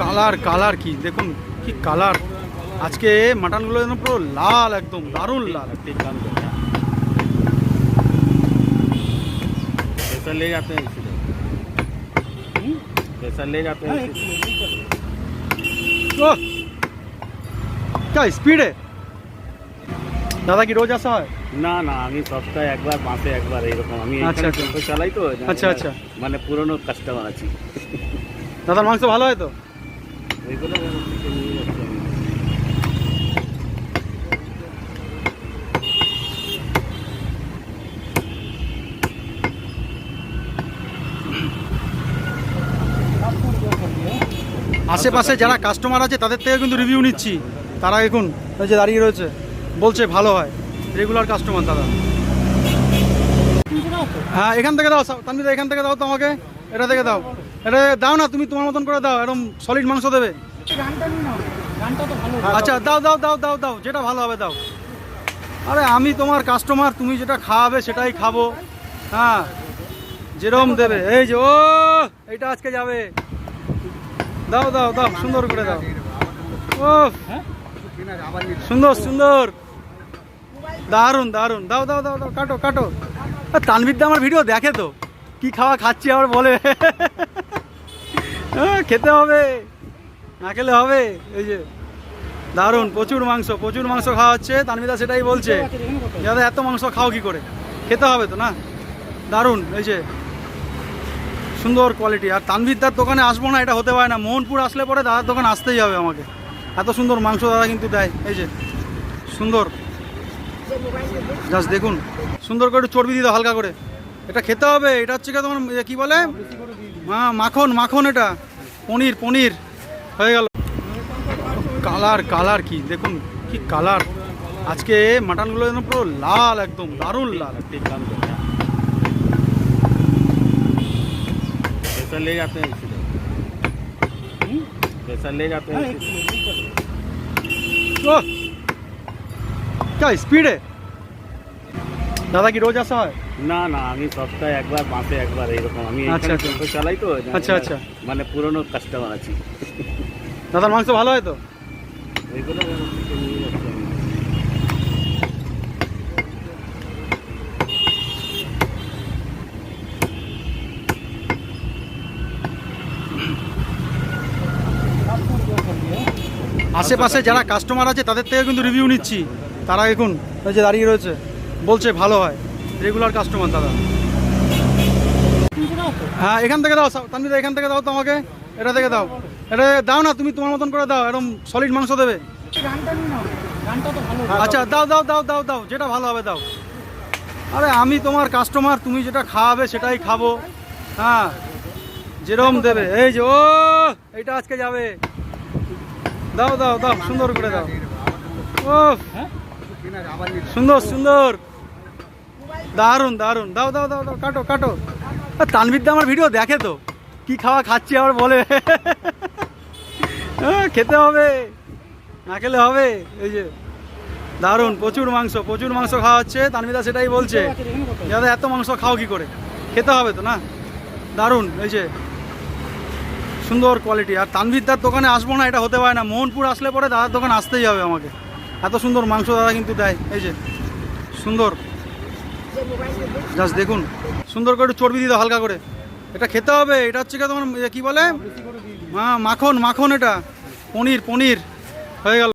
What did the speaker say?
Colour colour কি দেখুন কি কালার আজকে মাটনগুলো যেন পুরো লাল একদম দারুণ লাল एक काम करते हैं पैसा ले जाते हैं इसी पैसा ले जाते हैं इसी ও কা স্পিডে দাদা কি রোজ আসা হয় না না আমি সপ্তাহে একবার মাসে একবার এইরকম আমি আচ্ছা, আচ্ছা আচ্ছা। আচ্ছা চালাই তো আচ্ছা, আচ্ছা। মানে পুরনো কাস্টমার আছি দাদার মাংস ভালো হয় তো এইগুলো নিয়ে যাচ্ছি। আমি। আশেপাশে যারা কাস্টমার আছে তাদের থেকে কিন্তু রিভিউ নিচ্ছি। তারা এখন ওই যে দাঁড়িয়ে রয়েছে বলছে ভালো হয়। রেগুলার কাস্টমার দাদা হ্যাঁ এখান থেকে দাও তানবিদা এখান থেকে দাও তো আমাকে। এটা থেকে দাও। এটা দাও না, তুমি তোমার মতন করে দাও এরকম সলিড মাংস দেবে। আচ্ছা দাও দাও দাও দাও দাও, যেটা ভালো হবে দাও। আরে আমি তোমার কাস্টমার তুমি যেটা খাওয়াবে সেটাই খাব। হ্যাঁ যেরকম দেবে। এই যে, ও, এইটা আজকে যাবে। দাও দাও দাও, সুন্দর করে দাও। ও সুন্দর সুন্দর। দারুণ দারুণ দাও দাও দাও দাও, কাটো কাটো। তানবিরদা আমার ভিডিও দেখে তো। কি খাওয়া খাচ্ছি আবার বলে? হ্যাঁ, খেতে হবে। না খেলে হবে? এই যে দারুণ প্রচুর মাংস প্রচুর মাংস খাওয়া হচ্ছে। তানবিদা সেটাই বলছে। দাদা এত মাংস খাও কি করে? খেতে হবে তো না? দারুণ এই যে সুন্দর কোয়ালিটি আর তানবিরদার দোকানে আসব না এটা হতে পারে না। মোহনপুর আসলে পরে দাদার দোকানে আসতেই হবে আমাকে। এত সুন্দর মাংস দাদা কিন্তু দেয় এই যে সুন্দর। জাস্ট দেখুন সুন্দর করে একটু চর্বি দিতে হালকা করে। এটা খেতে হবে এটা হচ্ছে কি তোমার এ কি বলে হ্যাঁ মাখন মাখন এটা পনির পনির হয়ে গেল কালার কালার কি দেখুন কি কালার আজকে মাটনগুলো যেন পুরো লাল একদম দারুণ লাল एक काम करते हैं पैसा ले जाते हैं इसी पैसा ले जाते हैं इसी ও কা স্পিডে দাদা কি রোজ আসা হয়? না না আমি সপ্তাহে একবার মাসে একবার এইরকম। আমি আচ্ছা, আচ্ছা। চালাই তো আচ্ছা, আচ্ছা। মানে পুরনো কাস্টমার আছি। দাদার মাংস ভালো হয় তো? এইগুলো। আশেপাশে যারা কাস্টমার আছে তাদের থেকে কিন্তু রিভিউ নিচ্ছি। তারা এখন যে দাঁড়িয়ে রয়েছে। বলছে, ভালো হয়। রেগুলার কাস্টমার দাদা। হ্যাঁ এখান থেকে দাও তানবিদা এখান থেকে দাও তো আমাকে। এটা থেকে দাও। এটা দাও না, তুমি তোমার মতন করে দাও এরকম সলিড মাংস দেবে। আচ্ছা দাও দাও দাও দাও দাও, যেটা ভালো হবে দাও। আরে, আমি তোমার কাস্টমার তুমি যেটা খাওয়াবে সেটাই খাব। হ্যাঁ যেরকম দেবে। এই যে, ও এইটা আজকে যাবে। দাও দাও দাও, সুন্দর করে দাও। ও সুন্দর সুন্দর। দারুণ দারুণ দাও দাও দাও দাও, কাটো কাটো। আর তানবিরদা আমার ভিডিও দেখে তো। কি খাওয়া খাচ্ছি আবার বলে। খেতে হবে, না খেলে হবে, এই যে। দারুণ প্রচুর মাংস প্রচুর মাংস খাওয়া হচ্ছে তানবিদা সেটাই বলছে। দাদা, এত মাংস খাও কি করে? খেতে হবে তো না? দারুণ এই যে। সুন্দর কোয়ালিটি আর তানবিরদার দোকানে আসব না, এটা হতে পারে না। মোহনপুর আসলে পরে দাদার দোকানে আসতেই হবে আমাকে। এত সুন্দর মাংস দাদা কিন্তু দেয়, এই যে। সুন্দর। জাস্ট দেখুন। সুন্দর করে একটু চর্বি দিতে হালকা করে। এটা খেতে হবে, এটা হচ্ছে কি তোমার কি বলে? মাখন মাখন এটা। পনির পনির। হয়ে গেল।